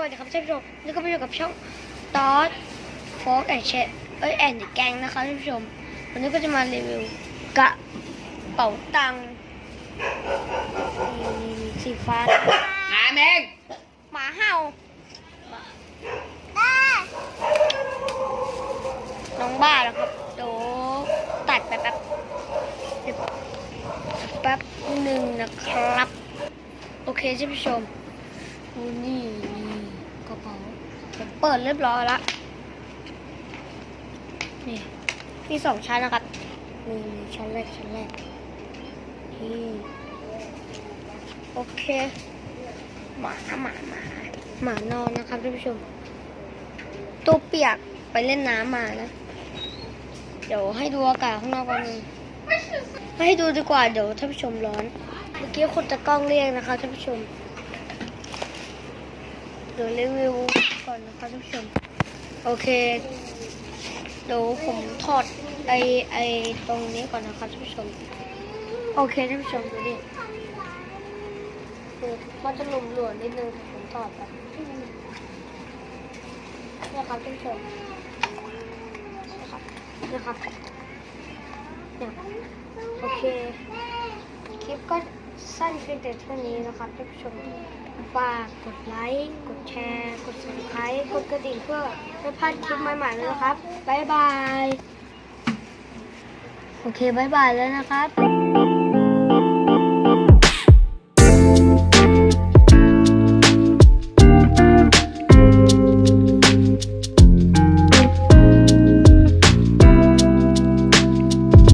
วัสดีครับท่านผู้ชมนี่ก็ไปอยู่กับช่องตอสโฟกแอนเชเอ้ยแอนแกงนะคะท่านผู้ชม วันนี้ก็จะมารีวิวกระเป๋าตังค์นี่สีฟ้าหาเมงหมาเห่าน้องบ้าแล้วครับเดี๋ยวตัดไปแป๊บเดี๋ยวแป๊บหนึ่งนะครับ โอเคท่านผู้ชมโอ้ นี่นี่กระเป๋าผมเปิดเรียบร้อยละนี่มีสองชั้นนะครับนี่นี่ชั้นแรกชั้นแรกนี่โอเคหมาหมาหมาหมานอนนะครับท่านผู้ชมตัวเปียกไปเล่นน้ำมานะ เดี๋ยวให้ดูอากาศข้างนอกกันงไม่ให้ดูดีกว่าเดี๋ยวท่านผู้ชมร้อน เมื่อกี้คนตะกล้องเรียกนะคะท่านผู้ชม เดี๋ยวรีวิวก่อนนะคะท่านผู้ชม โอเคเดี๋ยวผมถอดไอไอตรงนี้ก่อนนะคะท่านผู้ชม โอเคท่านผู้ชมดูดิคือมันจะหลวมหลวมนิดนึงผมถอดแบบนี่ยครับท่านผู้ชมนะครับนะครับเนี่ยโอเคคลิปก็ สั้นเพียงแต่เท่านี้นะครับท่านผู้ชมฝากกดไลค์ กดแชร์ กด subscribe กดกระดิ่งเพื่อไม่พลาดคลิปใหม่ๆเลยนะครับ บ๊ายบาย โอเค บ๊ายบายแล้วนะครับ